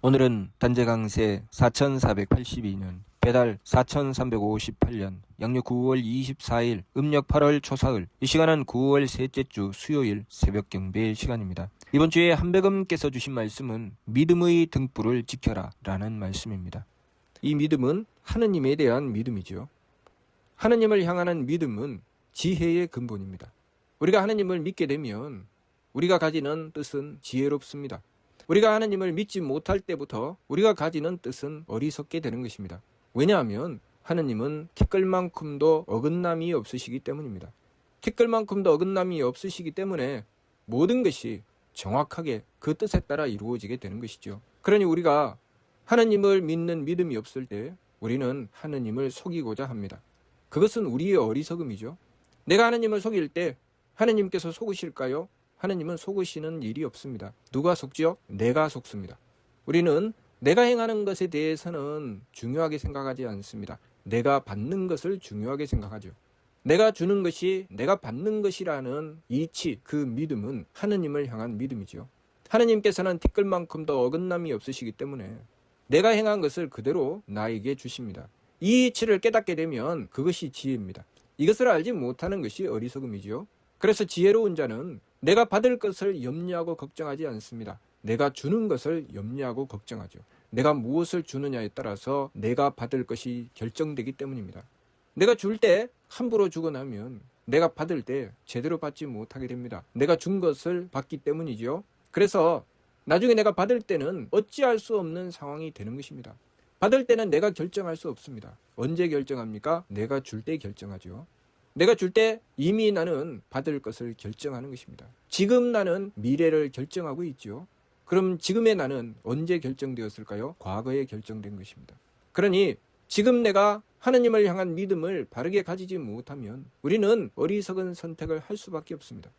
오늘은 단재 강세 4482년 배달 4358년 양력 9월 24일 음력 8월 초사흘 이 시간은 9월 셋째 주 수요일 새벽 경배 시간입니다. 이번 주에 한백음께서 주신 말씀은 믿음의 등불을 지켜라 라는 말씀입니다. 이 믿음은 하느님에 대한 믿음이죠. 하느님을 향하는 믿음은 지혜의 근본입니다. 우리가 하느님을 믿게 되면 우리가 가지는 뜻은 지혜롭습니다. 우리가 하나님을 믿지 못할 때부터 우리가 가지는 뜻은 어리석게 되는 것입니다. 왜냐하면 하나님은 티끌만큼도 어긋남이 없으시기 때문입니다. 티끌만큼도 어긋남이 없으시기 때문에 모든 것이 정확하게 그 뜻에 따라 이루어지게 되는 것이죠. 그러니 우리가 하나님을 믿는 믿음이 없을 때 우리는 하나님을 속이고자 합니다. 그것은 우리의 어리석음이죠. 내가 하나님을 속일 때 하나님께서 속으실까요? 하나님은 속으시는 일이 없습니다. 누가 속지요? 내가 속습니다. 우리는 내가 행하는 것에 대해서는 중요하게 생각하지 않습니다. 내가 받는 것을 중요하게 생각하죠. 내가 주는 것이 내가 받는 것이라는 이치, 그 믿음은 하느님을 향한 믿음이죠. 하느님께서는 티끌만큼도 어긋남이 없으시기 때문에 내가 행한 것을 그대로 나에게 주십니다. 이 이치를 깨닫게 되면 그것이 지혜입니다. 이것을 알지 못하는 것이 어리석음이죠. 그래서 지혜로운 자는 내가 받을 것을 염려하고 걱정하지 않습니다. 내가 주는 것을 염려하고 걱정하죠. 내가 무엇을 주느냐에 따라서 내가 받을 것이 결정되기 때문입니다. 내가 줄 때 함부로 주고 나면 내가 받을 때 제대로 받지 못하게 됩니다. 내가 준 것을 받기 때문이죠. 그래서 나중에 내가 받을 때는 어찌할 수 없는 상황이 되는 것입니다. 받을 때는 내가 결정할 수 없습니다. 언제 결정합니까? 내가 줄 때 결정하죠. 내가 줄 때 이미 나는 받을 것을 결정하는 것입니다. 지금 나는 미래를 결정하고 있죠. 그럼 지금의 나는 언제 결정되었을까요? 과거에 결정된 것입니다. 그러니 지금 내가 하나님을 향한 믿음을 바르게 가지지 못하면 우리는 어리석은 선택을 할 수밖에 없습니다.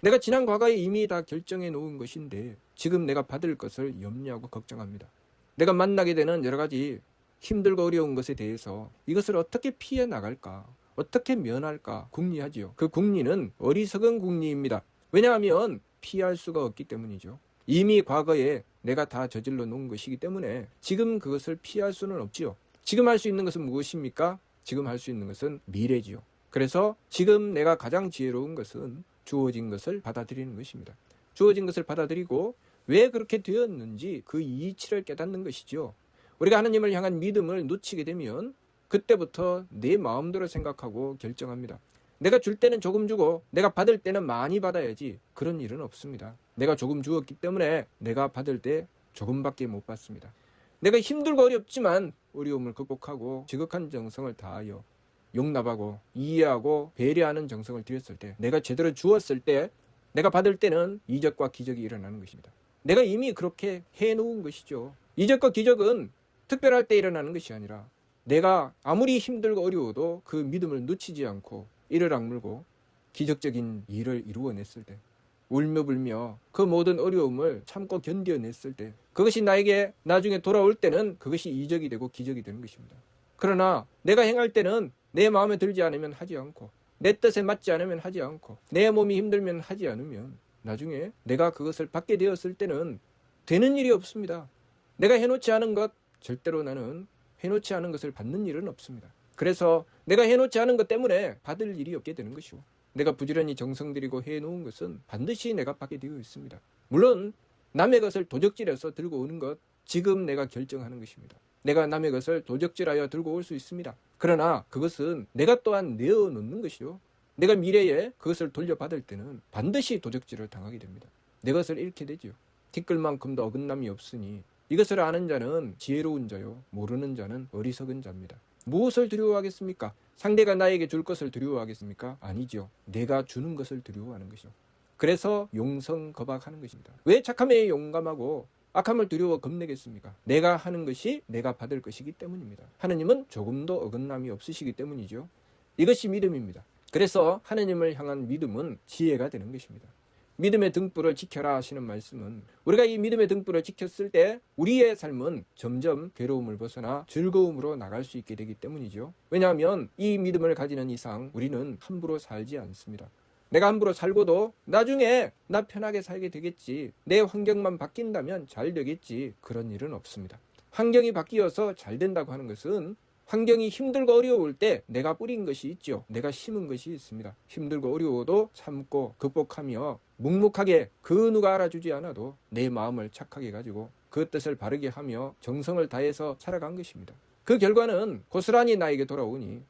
내가 지난 과거에 이미 다 결정해 놓은 것인데 지금 내가 받을 것을 염려하고 걱정합니다. 내가 만나게 되는 여러 가지 힘들고 어려운 것에 대해서 이것을 어떻게 피해 나갈까? 어떻게 면할까 궁리하지요. 그 궁리는 어리석은 궁리입니다. 왜냐하면 피할 수가 없기 때문이죠. 이미 과거에 내가 다 저질러 놓은 것이기 때문에 지금 그것을 피할 수는 없지요. 지금 할 수 있는 것은 무엇입니까? 지금 할 수 있는 것은 미래지요. 그래서 지금 내가 가장 지혜로운 것은 주어진 것을 받아들이는 것입니다. 주어진 것을 받아들이고 왜 그렇게 되었는지 그 이치를 깨닫는 것이죠. 우리가 하나님을 향한 믿음을 놓치게 되면 그때부터 내 마음대로 생각하고 결정합니다. 내가 줄 때는 조금 주고 내가 받을 때는 많이 받아야지 그런 일은 없습니다. 내가 조금 주었기 때문에 내가 받을 때 조금밖에 못 받습니다. 내가 힘들고 어렵지만 어려움을 극복하고 지극한 정성을 다하여 용납하고 이해하고 배려하는 정성을 들였을 때 내가 제대로 주었을 때 내가 받을 때는 이적과 기적이 일어나는 것입니다. 내가 이미 그렇게 해놓은 것이죠. 이적과 기적은 특별할 때 일어나는 것이 아니라 내가 아무리 힘들고 어려워도 그 믿음을 놓치지 않고 이를 악물고 기적적인 일을 이루어냈을 때 울며 불며 그 모든 어려움을 참고 견뎌냈을 때 그것이 나에게 나중에 돌아올 때는 그것이 이적이 되고 기적이 되는 것입니다. 그러나 내가 행할 때는 내 마음에 들지 않으면 하지 않고 내 뜻에 맞지 않으면 하지 않고 내 몸이 힘들면 하지 않으면 나중에 내가 그것을 받게 되었을 때는 되는 일이 없습니다. 내가 해놓지 않은 것 절대로 나는 해놓지 않은 것을 받는 일은 없습니다. 그래서 내가 해놓지 않은 것 때문에 받을 일이 없게 되는 것이고 내가 부지런히 정성 들이고 해놓은 것은 반드시 내가 받게 되어 있습니다. 물론 남의 것을 도적질해서 들고 오는 것 지금 내가 결정하는 것입니다. 내가 남의 것을 도적질하여 들고 올 수 있습니다. 그러나 그것은 내가 또한 내어 놓는 것이요. 내가 미래에 그것을 돌려받을 때는 반드시 도적질을 당하게 됩니다. 내 것을 잃게 되지요. 티끌만큼도 어긋남이 없으니 이것을 아는 자는 지혜로운 자요. 모르는 자는 어리석은 자입니다. 무엇을 두려워하겠습니까? 상대가 나에게 줄 것을 두려워하겠습니까? 아니죠. 내가 주는 것을 두려워하는 것이죠. 그래서 용성 거박하는 것입니다. 왜 착함에 용감하고 악함을 두려워 겁내겠습니까? 내가 하는 것이 내가 받을 것이기 때문입니다. 하느님은 조금도 어긋남이 없으시기 때문이죠. 이것이 믿음입니다. 그래서 하느님을 향한 믿음은 지혜가 되는 것입니다. 믿음의 등불을 지켜라 하시는 말씀은 우리가 이 믿음의 등불을 지켰을 때 우리의 삶은 점점 괴로움을 벗어나 즐거움으로 나갈 수 있게 되기 때문이죠. 왜냐하면 이 믿음을 가지는 이상 우리는 함부로 살지 않습니다. 내가 함부로 살고도 나중에 나 편하게 살게 되겠지. 내 환경만 바뀐다면 잘 되겠지. 그런 일은 없습니다. 환경이 바뀌어서 잘 된다고 하는 것은 환경이 힘들고 어려울 때 내가 뿌린 것이 있죠. 내가 심은 것이 있습니다. 힘들고 어려워도 참고 극복하며 묵묵하게 그 누가 알아주지 않아도 내 마음을 착하게 가지고 그 뜻을 바르게 하며 정성을 다해서 살아간 것입니다. 그 결과는 고스란히 나에게 돌아오니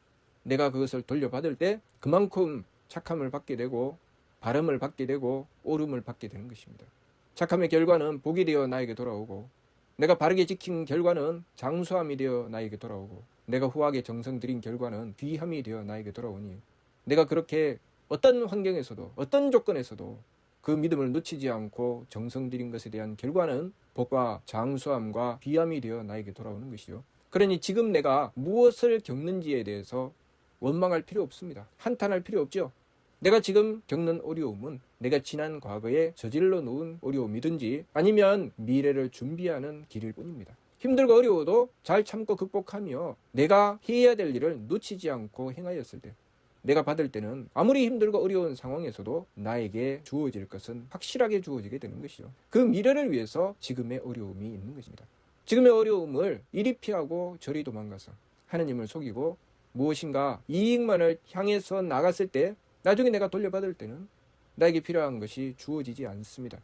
내가 그것을 돌려받을 때 그만큼 착함을 받게 되고 바름을 받게 되고 오름을 받게 되는 것입니다. 착함의 결과는 복이 되어 나에게 돌아오고 내가 바르게 지킨 결과는 장수함이 되어 나에게 돌아오고 내가 후하게 정성 들인 결과는 귀함이 되어 나에게 돌아오니 내가 그렇게 어떤 환경에서도 어떤 조건에서도 그 믿음을 놓치지 않고 정성 들인 것에 대한 결과는 복과 장수함과 귀함이 되어 나에게 돌아오는 것이죠. 그러니 지금 내가 무엇을 겪는지에 대해서 원망할 필요 없습니다. 한탄할 필요 없죠. 내가 지금 겪는 어려움은 내가 지난 과거에 저질러 놓은 어려움이든지 아니면 미래를 준비하는 길일 뿐입니다. 힘들고 어려워도 잘 참고 극복하며 내가 해야 될 일을 놓치지 않고 행하였을 때 내가 받을 때는 아무리 힘들고 어려운 상황에서도 나에게 주어질 것은 확실하게 주어지게 되는 것이죠. 그 미래를 위해서 지금의 어려움이 있는 것입니다. 지금의 어려움을 이리 피하고 저리 도망가서 하느님을 속이고 무엇인가 이익만을 향해서 나갔을 때 나중에 내가 돌려받을 때는 나에게 필요한 것이 주어지지 않습니다.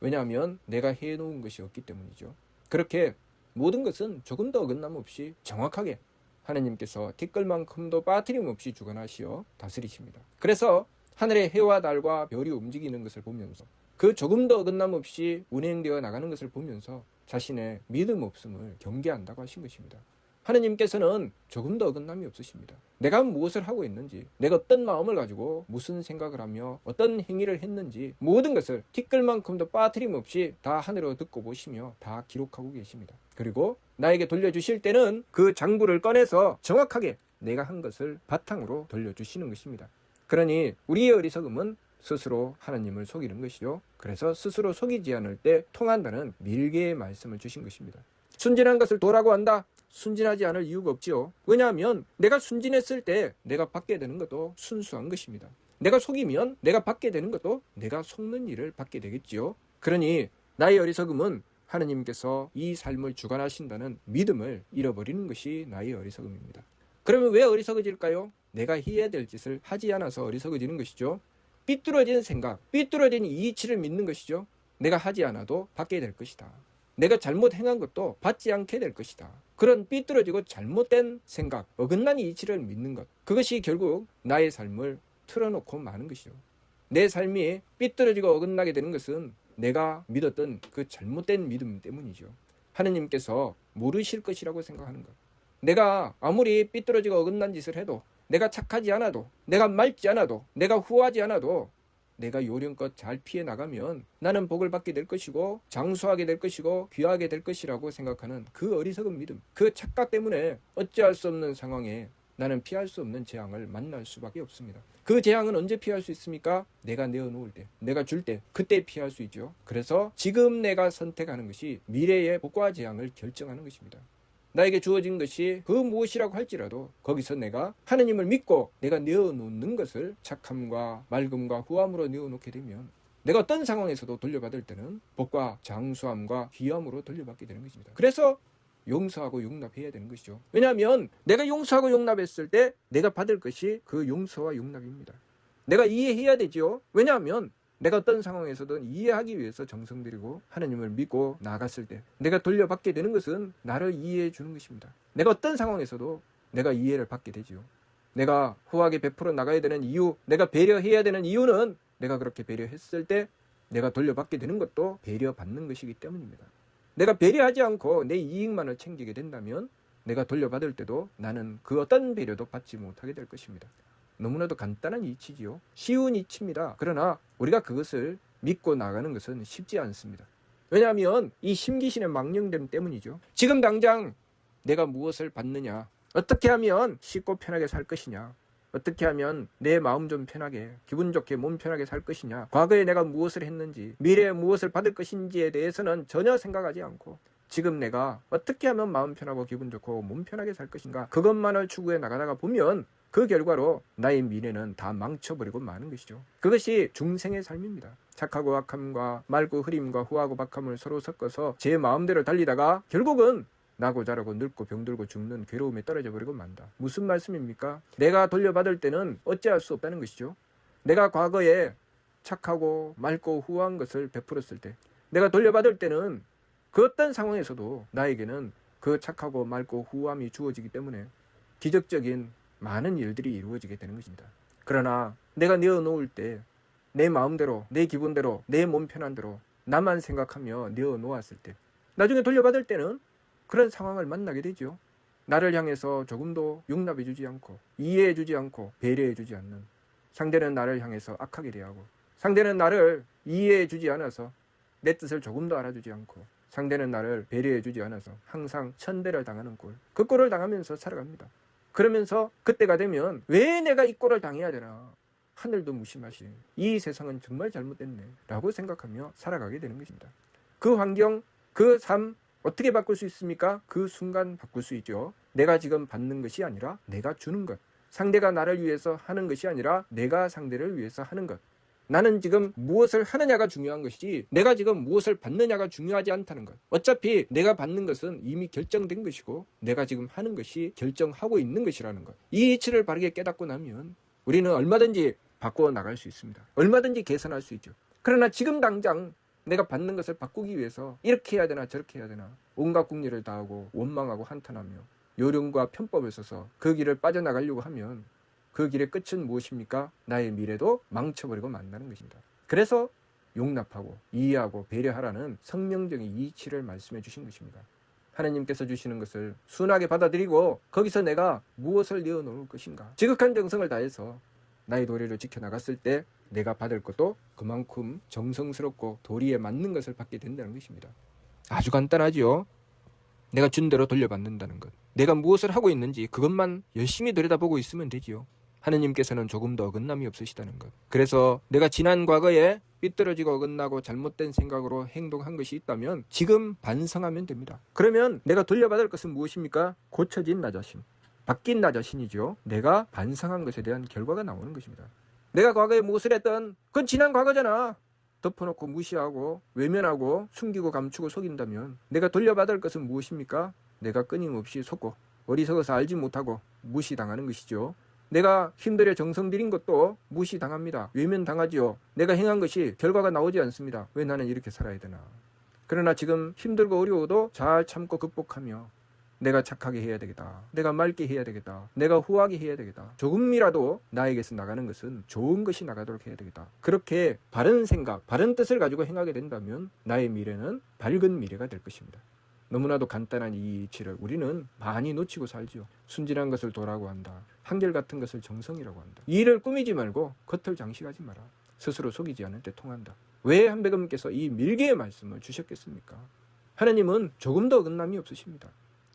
왜냐하면 내가 해놓은 것이 없기 때문이죠. 그렇게 모든 것은 조금 더 어긋남 없이 정확하게 하나님께서 티끌만큼도 빠트림 없이 주관하시어 다스리십니다. 그래서 하늘의 해와 달과 별이 움직이는 것을 보면서 그 조금 더 어긋남 없이 운행되어 나가는 것을 보면서 자신의 믿음 없음을 경계한다고 하신 것입니다. 하느님께서는 조금 더 어긋남이 없으십니다. 내가 무엇을 하고 있는지, 내가 어떤 마음을 가지고 무슨 생각을 하며 어떤 행위를 했는지 모든 것을 티끌만큼도 빠트림 없이 다 하늘로 듣고 보시며 다 기록하고 계십니다. 그리고 나에게 돌려주실 때는 그 장부를 꺼내서 정확하게 내가 한 것을 바탕으로 돌려주시는 것입니다. 그러니 우리의 어리석음은 스스로 하나님을 속이는 것이죠. 그래서 스스로 속이지 않을 때 통한다는 밀개의 말씀을 주신 것입니다. 순진한 것을 도라고 한다. 순진하지 않을 이유가 없지요. 왜냐하면 내가 순진했을 때 내가 받게 되는 것도 순수한 것입니다. 내가 속이면 내가 받게 되는 것도 내가 속는 일을 받게 되겠지요. 그러니 나의 어리석음은 하느님께서 이 삶을 주관하신다는 믿음을 잃어버리는 것이 나의 어리석음입니다. 그러면 왜 어리석어질까요? 내가 해야 될 짓을 하지 않아서 어리석어지는 것이죠. 삐뚤어진 생각, 삐뚤어진 이치를 믿는 것이죠. 내가 하지 않아도 받게 될 것이다. 내가 잘못 행한 것도 받지 않게 될 것이다. 그런 삐뚤어지고 잘못된 생각, 어긋난 이치를 믿는 것. 그것이 결국 나의 삶을 틀어놓고 마는 것이죠. 내 삶이 삐뚤어지고 어긋나게 되는 것은 내가 믿었던 그 잘못된 믿음 때문이죠. 하느님께서 모르실 것이라고 생각하는 것. 내가 아무리 삐뚤어지고 어긋난 짓을 해도 내가 착하지 않아도 내가 맑지 않아도 내가 후하지 않아도 내가 요령껏 잘 피해 나가면 나는 복을 받게 될 것이고 장수하게 될 것이고 귀하게 될 것이라고 생각하는 그 어리석은 믿음, 그 착각 때문에 어찌할 수 없는 상황에 나는 피할 수 없는 재앙을 만날 수밖에 없습니다. 그 재앙은 언제 피할 수 있습니까? 내가 내어놓을 때, 내가 줄 때, 그때 피할 수 있죠. 그래서 지금 내가 선택하는 것이 미래의 복과 재앙을 결정하는 것입니다. 나에게 주어진 것이 그 무엇이라고 할지라도 거기서 내가 하느님을 믿고 내가 내어놓는 것을 착함과 맑음과 후함으로 내어놓게 되면 내가 어떤 상황에서도 돌려받을 때는 복과 장수함과 귀함으로 돌려받게 되는 것입니다. 그래서 용서하고 용납해야 되는 것이죠. 왜냐하면 내가 용서하고 용납했을 때 내가 받을 것이 그 용서와 용납입니다. 내가 이해해야 되지요. 왜냐하면 내가 어떤 상황에서든 이해하기 위해서 정성 들이고 하나님을 믿고 나아갔을 때 내가 돌려받게 되는 것은 나를 이해해 주는 것입니다. 내가 어떤 상황에서도 내가 이해를 받게 되지요. 내가 후하게 베풀어 나가야 되는 이유, 내가 배려해야 되는 이유는 내가 그렇게 배려했을 때 내가 돌려받게 되는 것도 배려받는 것이기 때문입니다. 내가 배려하지 않고 내 이익만을 챙기게 된다면 내가 돌려받을 때도 나는 그 어떤 배려도 받지 못하게 될 것입니다. 너무나도 간단한 이치지요. 쉬운 이치입니다. 그러나 우리가 그것을 믿고 나가는 것은 쉽지 않습니다. 왜냐하면 이 심기신의 망령됨 때문이죠. 지금 당장 내가 무엇을 받느냐, 어떻게 하면 쉽고 편하게 살 것이냐, 어떻게 하면 내 마음 좀 편하게, 기분 좋게 몸 편하게 살 것이냐, 과거에 내가 무엇을 했는지, 미래에 무엇을 받을 것인지에 대해서는 전혀 생각하지 않고, 지금 내가 어떻게 하면 마음 편하고 기분 좋고 몸 편하게 살 것인가, 그것만을 추구해 나가다가 보면 그 결과로 나의 미래는 다 망쳐버리고 마는 것이죠. 그것이 중생의 삶입니다. 착하고 악함과 맑고 흐림과 후하고 박함을 서로 섞어서 제 마음대로 달리다가 결국은 나고 자라고 늙고 병들고 죽는 괴로움에 떨어져 버리고 만다. 무슨 말씀입니까? 내가 돌려받을 때는 어찌할 수 없다는 것이죠. 내가 과거에 착하고 맑고 후한 것을 베풀었을 때 내가 돌려받을 때는 그 어떤 상황에서도 나에게는 그 착하고 맑고 후함이 주어지기 때문에 기적적인 많은 일들이 이루어지게 되는 것입니다. 그러나 내가 내어놓을 때 내 마음대로 내 기분대로 내 몸 편한 대로 나만 생각하며 내어놓았을 때 나중에 돌려받을 때는 그런 상황을 만나게 되죠. 나를 향해서 조금도 용납해 주지 않고 이해해 주지 않고 배려해 주지 않는 상대는 나를 향해서 악하게 대하고 상대는 나를 이해해 주지 않아서 내 뜻을 조금도 알아주지 않고 상대는 나를 배려해 주지 않아서 항상 천대를 당하는 꼴. 그 꼴을 당하면서 살아갑니다. 그러면서 그때가 되면 왜 내가 이 꼴을 당해야 되나? 하늘도 무심하시. 이 세상은 정말 잘못됐네. 라고 생각하며 살아가게 되는 것입니다. 그 환경, 그 삶, 어떻게 바꿀 수 있습니까? 그 순간 바꿀 수 있죠. 내가 지금 받는 것이 아니라 내가 주는 것. 상대가 나를 위해서 하는 것이 아니라 내가 상대를 위해서 하는 것. 나는 지금 무엇을 하느냐가 중요한 것이지 내가 지금 무엇을 받느냐가 중요하지 않다는 것. 어차피 내가 받는 것은 이미 결정된 것이고 내가 지금 하는 것이 결정하고 있는 것이라는 것. 이 이치를 바르게 깨닫고 나면 우리는 얼마든지 바꾸어 나갈 수 있습니다. 얼마든지 개선할 수 있죠. 그러나 지금 당장 내가 받는 것을 바꾸기 위해서 이렇게 해야 되나 저렇게 해야 되나 온갖 궁리를 다하고 원망하고 한탄하며 요령과 편법을 써서 그 길을 빠져나가려고 하면 그 길의 끝은 무엇입니까? 나의 미래도 망쳐버리고 만나는 것입니다. 그래서 용납하고 이해하고 배려하라는 성령적인 이치를 말씀해 주신 것입니다. 하나님께서 주시는 것을 순하게 받아들이고 거기서 내가 무엇을 내어놓을 것인가. 지극한 정성을 다해서 나의 도리를 지켜나갔을 때 내가 받을 것도 그만큼 정성스럽고 도리에 맞는 것을 받게 된다는 것입니다. 아주 간단하지요. 내가 준 대로 돌려받는다는 것. 내가 무엇을 하고 있는지 그것만 열심히 들여다보고 있으면 되지요. 하느님께서는 조금 더 어긋남이 없으시다는 것. 그래서 내가 지난 과거에 삐뚤어지고 어긋나고 잘못된 생각으로 행동한 것이 있다면 지금 반성하면 됩니다. 그러면 내가 돌려받을 것은 무엇입니까? 고쳐진 나 자신. 바뀐 나 자신이죠. 내가 반성한 것에 대한 결과가 나오는 것입니다. 내가 과거에 무엇을 했던 그건 지난 과거잖아. 덮어놓고 무시하고 외면하고 숨기고 감추고 속인다면 내가 돌려받을 것은 무엇입니까? 내가 끊임없이 속고 어리석어서 알지 못하고 무시당하는 것이죠. 내가 힘들여 정성 들인 것도 무시당합니다. 외면당하지요. 내가 행한 것이 결과가 나오지 않습니다. 왜 나는 이렇게 살아야 되나? 그러나 지금 힘들고 어려워도 잘 참고 극복하며 내가 착하게 해야 되겠다. 내가 맑게 해야 되겠다. 내가 후하게 해야 되겠다. 조금이라도 나에게서 나가는 것은 좋은 것이 나가도록 해야 되겠다. 그렇게 바른 생각, 바른 뜻을 가지고 행하게 된다면 나의 미래는 밝은 미래가 될 것입니다. 너무나도 간단한 이 이치를 우리는 많이 놓치고 살지요. 순진한 것을 도라고 한다. 한결 같은 것을 정성이라고 한다. 이 일을 꾸미지 말고 겉을 장식하지 마라. 스스로 속이지 않을 때 통한다. 왜 한백음께서 이 밀개의 말씀을 주셨겠습니까? 하나님은 조금도 어긋남이 없으십니다.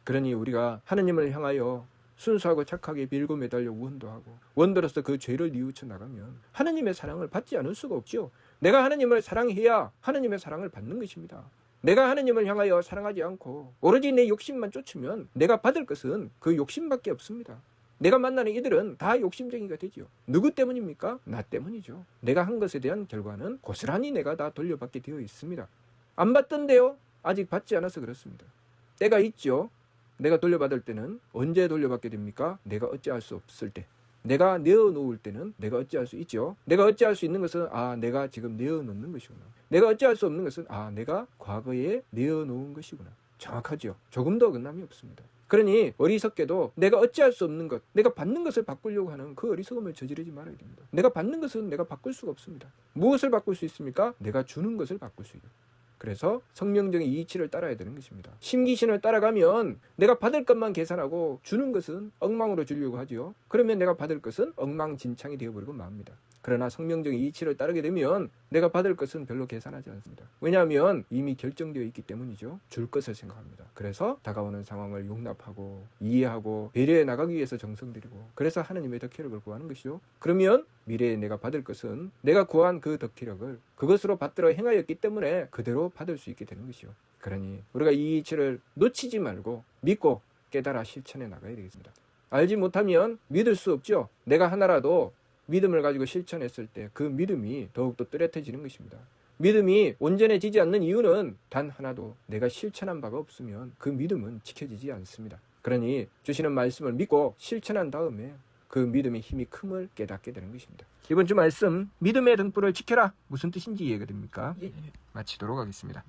그러니 우리가 하나님을 향하여 순수하고 착하게 밀고 매달려 우원도 하고 원더로서 그 죄를 뉘우쳐 나가면 하나님의 사랑을 받지 않을 수가 없죠. 내가 하나님을 사랑해야 하나님의 사랑을 받는 것입니다. 내가 하나님을 향하여 사랑하지 않고 오로지 내 욕심만 쫓으면 내가 받을 것은 그 욕심밖에 없습니다. 내가 만나는 이들은 다 욕심쟁이가 되지요. 누구 때문입니까? 나 때문이죠. 내가 한 것에 대한 결과는 고스란히 내가 다 돌려받게 되어 있습니다. 안 받던데요? 아직 받지 않아서 그렇습니다. 때가 있죠. 내가 돌려받을 때는 언제 돌려받게 됩니까? 내가 어찌할 수 없을 때. 내가 내어놓을 때는 내가 어찌할 수 있죠. 내가 어찌할 수 있는 것은 아 내가 지금 내어놓는 것이구나. 내가 어찌할 수 없는 것은 아 내가 과거에 내어놓은 것이구나. 정확하죠. 조금 더 어긋남이 없습니다. 그러니 어리석게도 내가 어찌할 수 없는 것, 내가 받는 것을 바꾸려고 하는 그 어리석음을 저지르지 말아야 됩니다. 내가 받는 것은 내가 바꿀 수가 없습니다. 무엇을 바꿀 수 있습니까? 내가 주는 것을 바꿀 수 있어요. 그래서 성령적인 이치를 따라야 되는 것입니다. 심기신을 따라가면 내가 받을 것만 계산하고 주는 것은 엉망으로 주려고 하지요. 그러면 내가 받을 것은 엉망진창이 되어버리고 맙니다. 그러나 성령적인 이치를 따르게 되면 내가 받을 것은 별로 계산하지 않습니다. 왜냐하면 이미 결정되어 있기 때문이죠. 줄 것을 생각합니다. 그래서 다가오는 상황을 용납하고 이해하고 배려해 나가기 위해서 정성 들이고 그래서 하나님의 덕혜력을 구하는 것이죠. 그러면 미래에 내가 받을 것은 내가 구한 그 덕혜력을 그것으로 받들어 행하였기 때문에 그대로 받을 수 있게 되는 것이요. 그러니 우리가 이 이치를 놓치지 말고 믿고 깨달아 실천해 나가야 되겠습니다. 알지 못하면 믿을 수 없죠. 내가 하나라도 믿음을 가지고 실천했을 때 그 믿음이 더욱더 뚜렷해지는 것입니다. 믿음이 온전해지지 않는 이유는 단 하나도 내가 실천한 바가 없으면 그 믿음은 지켜지지 않습니다. 그러니 주시는 말씀을 믿고 실천한 다음에 그 믿음의 힘이 큼을 깨닫게 되는 것입니다. 이번 주 말씀 믿음의 등불을 지켜라 무슨 뜻인지 이해가 됩니까? 마치도록 하겠습니다.